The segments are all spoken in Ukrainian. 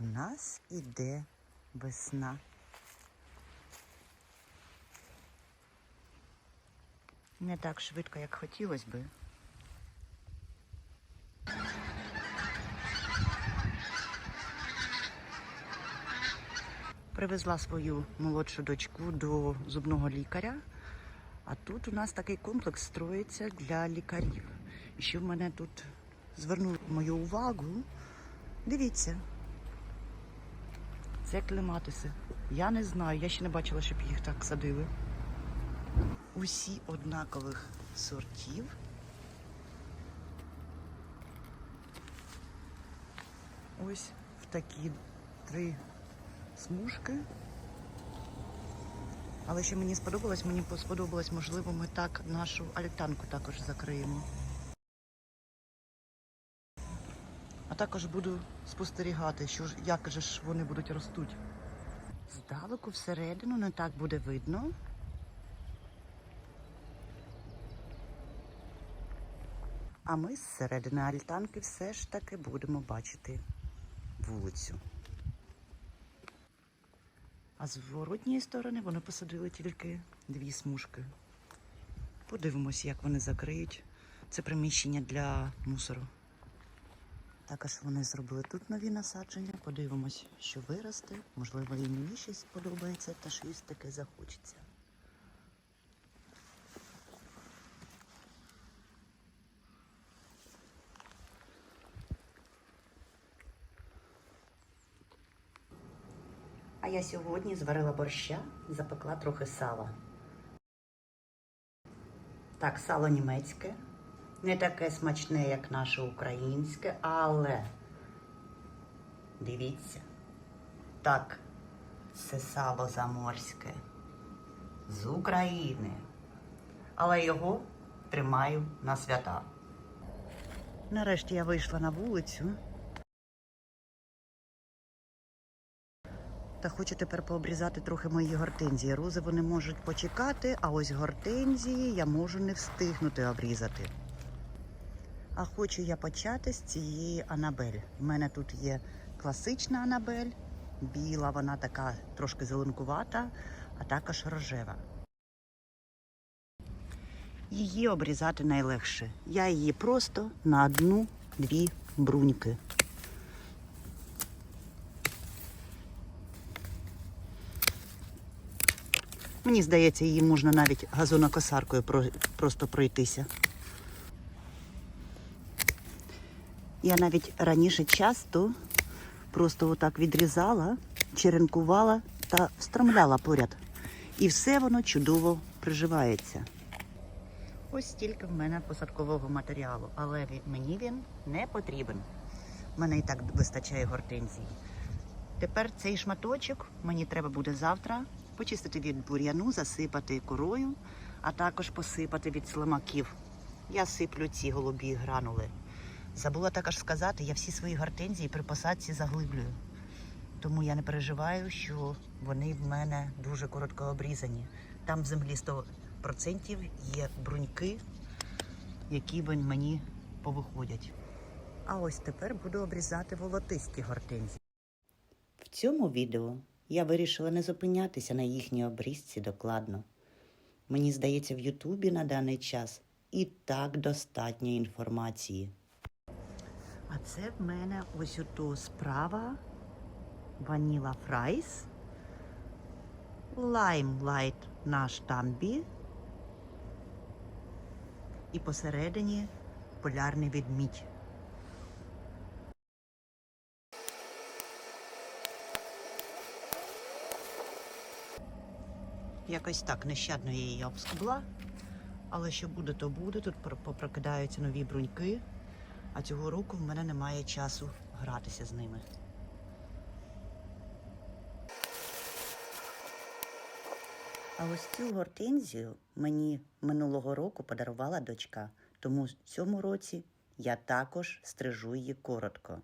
в нас іде весна. Не так швидко, як хотілося би. Привезла свою молодшу дочку до зубного лікаря. А тут у нас такий комплекс строїться для лікарів. І що в мене тут звернуло мою увагу, дивіться. Це клематиси. Я не знаю, я ще не бачила, щоб їх так садили. Усі однакових сортів. Ось в такі три смужки. Але що мені сподобалось, мені сподобалось, можливо, ми так нашу альтанку також закриємо. А також буду спостерігати, що як же ж вони будуть ростуть. Здалеку всередину не так буде видно. А ми зсередини альтанки все ж таки будемо бачити вулицю. А з воротньої сторони вони посадили тільки дві смужки. Подивимось, як вони закриють. Це приміщення для мусору. Також вони зробили тут нові насадження. Подивимось, що виросте. Можливо, і мені щось сподобається та щось таке захочеться. А я сьогодні зварила борща запекла трохи сала. Так, сало німецьке. Не таке смачне, як наше українське, але дивіться, так, це сало заморське з України. Але його тримаю на свята. Нарешті я вийшла на вулицю. Та хочу тепер пообрізати трохи мої гортензії. Рози вони можуть почекати, а ось гортензії я можу не встигнути обрізати. А хочу я почати з цієї Анабель. У мене тут є класична Анабель, біла, вона така трошки зеленкувата, а також рожева. Її обрізати найлегше. Я її просто на одну-дві бруньки. Мені здається, її можна навіть газонокосаркою просто пройтися. Я навіть раніше часто просто отак відрізала, черенкувала та встромляла поряд. І все воно чудово приживається. Ось стільки в мене посадкового матеріалу, але мені він не потрібен. У мене і так вистачає гортензії. Тепер цей шматочок мені треба буде завтра почистити від бур'яну, засипати корою, а також посипати від слимаків. Я сиплю ці голубі гранули. Забула також сказати, я всі свої гортензії при посадці заглиблюю. Тому я не переживаю, що вони в мене дуже коротко обрізані. Там в землі 100% є бруньки, які мені повиходять. А ось тепер буду обрізати волотисті гортензії. В цьому відео я вирішила не зупинятися на їхній обрізці докладно. Мені здається, в Ютубі на даний час і так достатньо інформації. А це в мене ось ото справа ваніла фрайс, лаймлайт на штамбі і посередині полярний відмідь. Якось так нещадно я її обскубла. Але що буде, то буде. Тут попрокидаються нові бруньки, а цього року в мене немає часу гратися з ними. А ось цю гортензію мені минулого року подарувала дочка, тому в цьому році я також стрижу її коротко.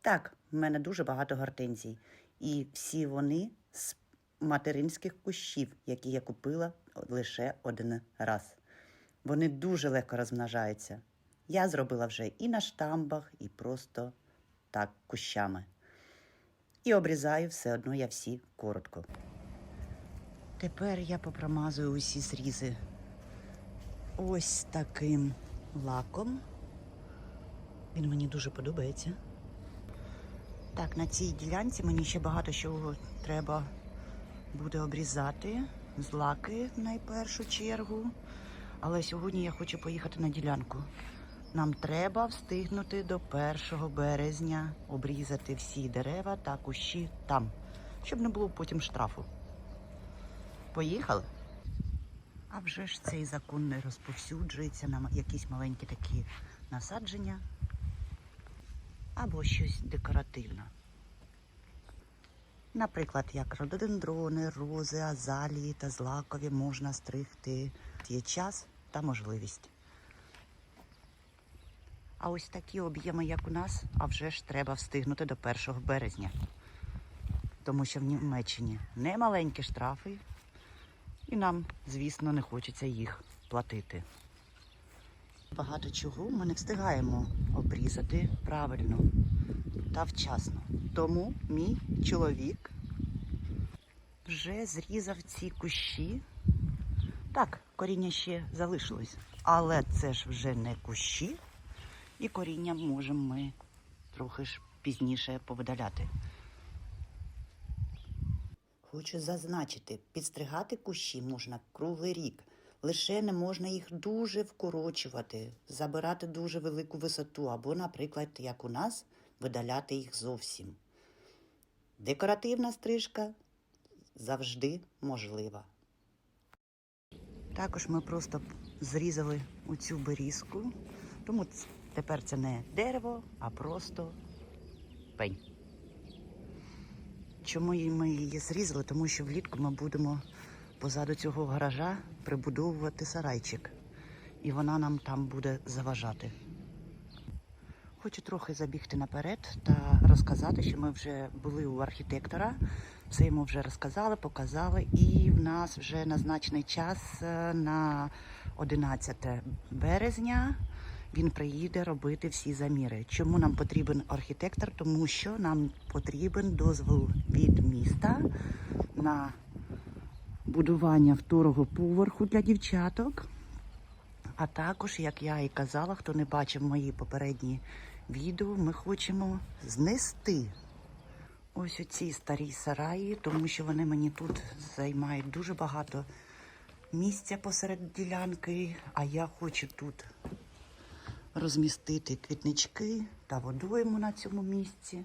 Так, в мене дуже багато гортензій, і всі вони з материнських кущів, які я купила лише один раз. Вони дуже легко розмножаються. Я зробила вже і на штамбах, і просто так кущами. І обрізаю все одно я всі коротко. Тепер я попромазую усі зрізи ось таким лаком. Він мені дуже подобається. Так, на цій ділянці мені ще багато чого треба буде обрізати. Злаки в найпершу чергу. Але сьогодні я хочу поїхати на ділянку. Нам треба встигнути до 1 березня обрізати всі дерева та кущі там, щоб не було потім штрафу. Поїхали? А вже ж цей закон не розповсюджується на якісь маленькі такі насадження або щось декоративне. Наприклад, як рододендрони, рози, азалії та злакові можна стригти. Є час та можливість. А ось такі об'єми, як у нас, а вже ж треба встигнути до 1 березня. Тому що в Німеччині не маленькі штрафи, і нам, звісно, не хочеться їх платити. Багато чого ми не встигаємо обрізати правильно та вчасно. Тому мій чоловік вже зрізав ці кущі. Так, коріння ще залишилось, але це ж вже не кущі, і коріння можемо ми трохи ж пізніше повидаляти. Хочу зазначити, підстригати кущі можна круглий рік. Лише не можна їх дуже вкорочувати, забирати дуже велику висоту, або, наприклад, як у нас, видаляти їх зовсім. Декоративна стрижка завжди можлива. Також ми просто зрізали оцю берізку, тому тепер це не дерево, а просто пень. Чому ми її зрізали? Тому що влітку ми будемо позаду цього гаража прибудовувати сарайчик. І вона нам там буде заважати. Хочу трохи забігти наперед та розказати, що ми вже були у архітектора. Все йому вже розказали, показали, і в нас вже назначений час е, на 11 березня. Він приїде робити всі заміри. Чому нам потрібен архітектор? Тому що нам потрібен дозвіл від міста на будування второго поверху для дівчаток. А також, як я і казала, хто не бачив мої попередні відео, ми хочемо знести ось оці старі сараї, тому що вони мені тут займають дуже багато місця посеред ділянки, а я хочу тут розмістити квітнички та водойму на цьому місці.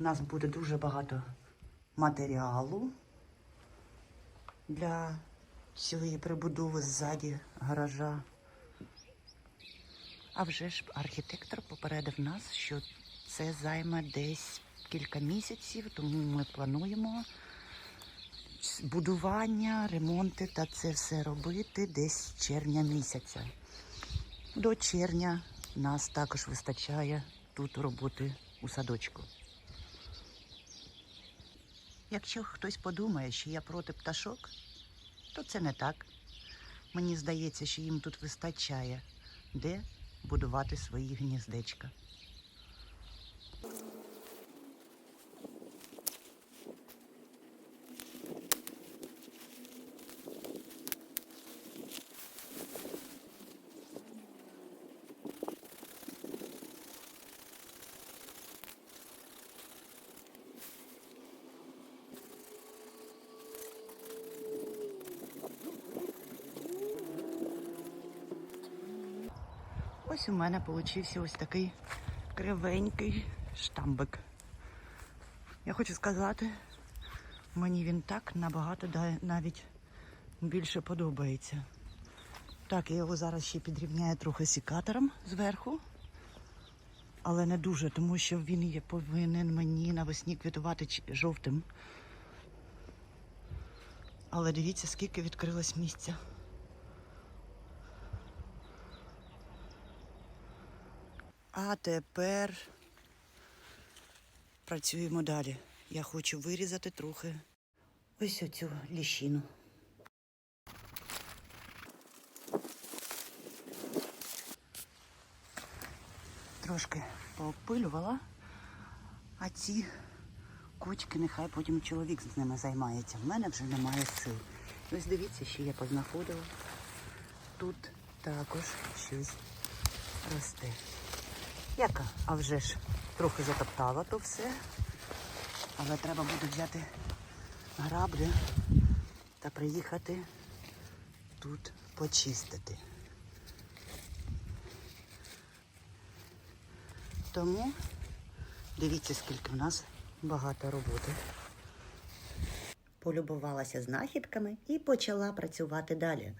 У нас буде дуже багато матеріалу для цієї прибудови ззаді гаража. А вже ж архітектор попередив нас, що це займе десь кілька місяців, тому ми плануємо будування, ремонти та це все робити десь червня місяця. До червня нас також вистачає тут роботи у садочку. Якщо хтось подумає, що я проти пташок, то це не так. Мені здається, що їм тут вистачає, де будувати свої гніздечка. Ось у мене получився ось такий кривенький штамбик. Я хочу сказати, мені він так набагато навіть більше подобається. Так, я його зараз ще підрівняю трохи сікатором зверху, але не дуже, тому що він є повинен мені навесні квітувати жовтим. Але дивіться, скільки відкрилось місця. А тепер працюємо далі. Я хочу вирізати трохи ось оцю ліщину. Трошки поопилювала, А ці кочки нехай потім чоловік з ними займається. В мене вже немає сил. Ось дивіться, що я познаходила. Тут також щось росте. Яка? А вже ж трохи затоптала то все. Але треба буде взяти граблі та приїхати тут почистити. Тому дивіться, скільки в нас багато роботи. Полюбувалася знахідками і почала працювати далі.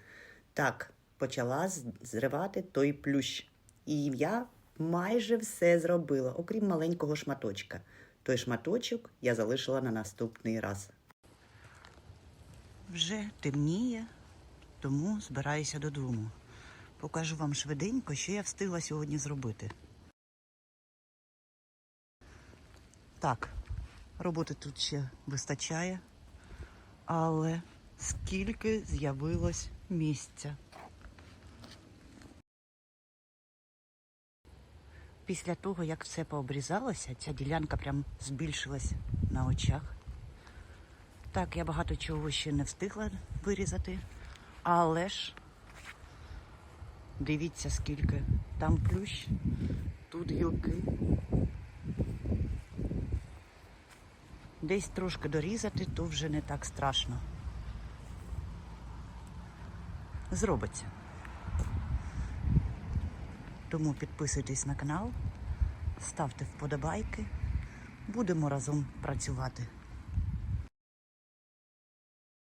Так, почала зривати той плющ. І я майже все зробила, окрім маленького шматочка. Той шматочок я залишила на наступний раз. Вже темніє, тому збираюся додому. Покажу вам швиденько, що я встигла сьогодні зробити. Так, роботи тут ще вистачає, але скільки з'явилось місця. Після того, як все пообрізалося, ця ділянка прям збільшилась на очах. Так, я багато чого ще не встигла вирізати, але ж дивіться, скільки там плющ, тут гілки. Десь трошки дорізати, то вже не так страшно. Зробиться. Тому підписуйтесь на канал, ставте вподобайки. Будемо разом працювати.